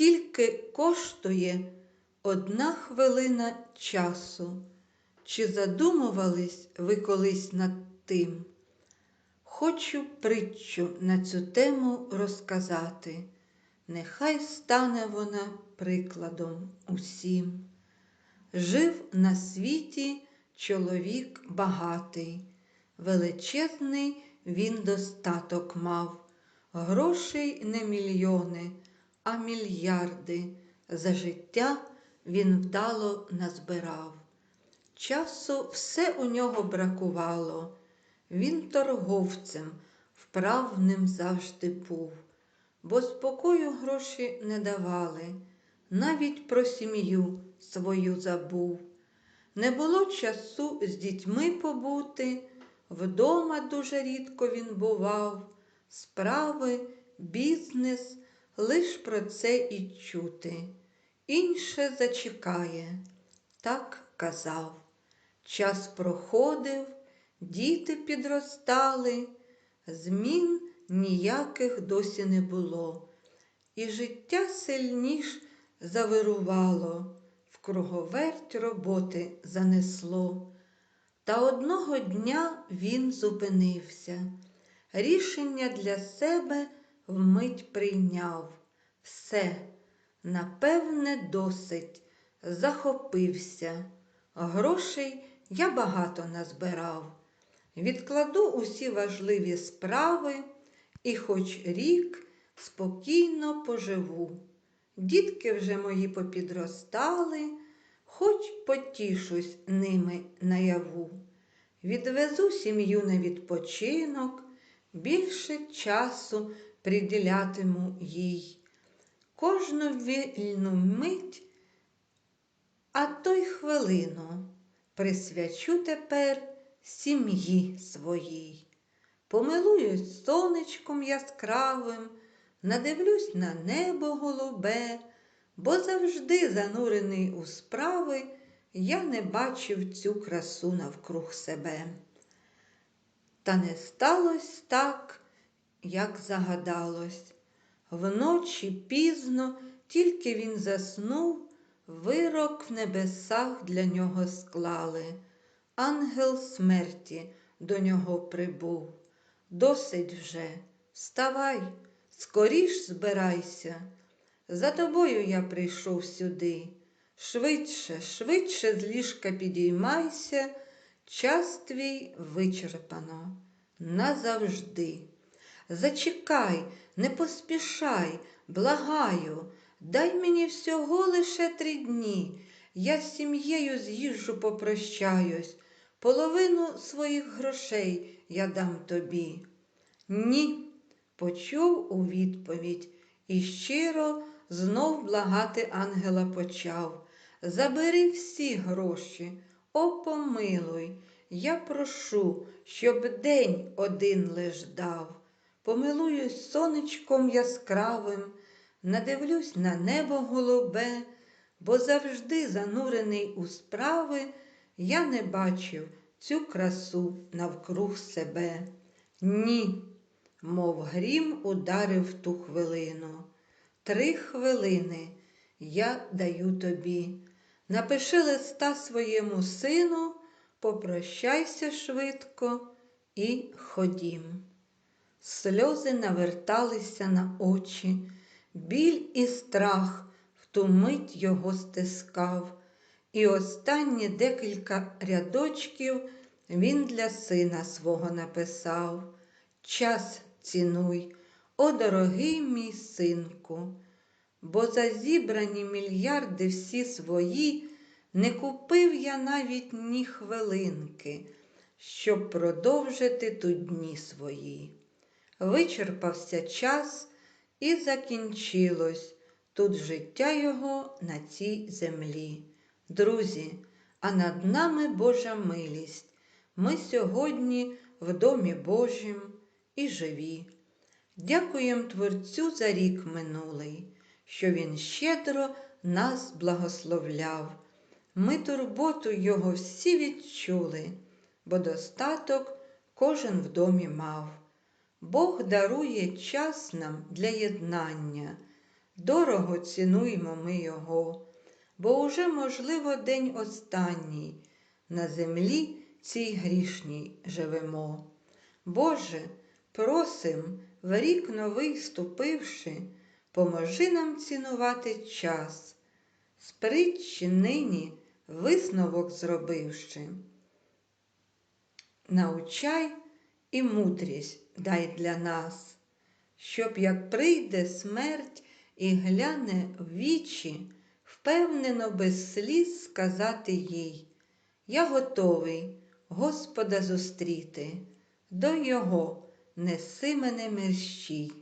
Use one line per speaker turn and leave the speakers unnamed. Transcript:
скільки коштує одна хвилина часу? Чи задумувались ви колись над тим? Хочу притчу на цю тему розказати. Нехай стане вона прикладом усім. Жив на світі чоловік багатий, величезний він достаток мав, грошей не мільйони, а мільярди. За життя він вдало назбирав. Часу все у нього бракувало. Він торговцем вправним завжди був, бо спокою гроші не давали, навіть про сім'ю свою забув. Не було часу з дітьми побути, вдома дуже рідко він бував, справи, бізнес, лиш про це і чути. Інше зачекає, так казав. Час проходив, діти підростали, змін ніяких досі не було, і життя сильніш завирувало, в круговерть роботи занесло. Та одного дня він зупинився, рішення для себе вмить прийняв. Все, напевне, досить, захопився. Грошей я багато назбирав. Відкладу усі важливі справи і хоч рік спокійно поживу. Дітки вже мої попідростали, хоч потішусь ними наяву. Відвезу сім'ю на відпочинок, більше часу приділятиму їй. Кожну вільну мить, а то й хвилину присвячу тепер сім'ї своїй. Помилуюсь сонечком яскравим, надивлюсь на небо голубе, бо завжди занурений у справи, я не бачив цю красу навкруг себе. Та не сталося так, як загадалось. Вночі пізно, тільки він заснув, вирок в небесах для нього склали. Ангел смерті до нього прибув. Досить вже, вставай, скоріш збирайся. За тобою я прийшов сюди. Швидше, швидше з ліжка підіймайся, час твій вичерпано назавжди. Зачекай, не поспішай, благаю, дай мені всього лише три дні. Я з сім'єю з'їжджу попрощаюсь, половину своїх грошей я дам тобі. Ні, почув у відповідь і щиро знов благати ангела почав. Забери всі гроші, о, помилуй, я прошу, щоб день один лиш дав. Помилуюсь сонечком яскравим, надивлюсь на небо голубе, бо завжди занурений у справи, я не бачив цю красу навкруг себе. Ні, мов грім ударив ту хвилину. Три хвилини я даю тобі. Напиши листа своєму сину, попрощайся швидко і ходім. Сльози наверталися на очі, біль і страх в ту мить його стискав, і останні декілька рядочків він для сина свого написав. Час цінуй, о дорогий мій синку, бо за зібрані мільярди всі свої не купив я навіть ні хвилинки, щоб продовжити тут дні свої. Вичерпався час і закінчилось тут життя його на цій землі. Друзі, а над нами Божа милість. Ми сьогодні в домі Божім і живі. Дякуємо Творцю за рік минулий, що Він щедро нас благословляв. Ми турботу Його всі відчули, бо достаток кожен в домі мав. Бог дарує час нам для єднання, дорого цінуймо ми його, бо уже, можливо, день останній на землі цій грішній живемо. Боже, просим, в рік новий ступивши, поможи нам цінувати час, з притчі нині висновок зробивши. Научай і мудрість дай для нас, щоб як прийде смерть і гляне в вічі, впевнено без сліз сказати їй Я готовий Господа зустріти, до Його неси мене мерщій.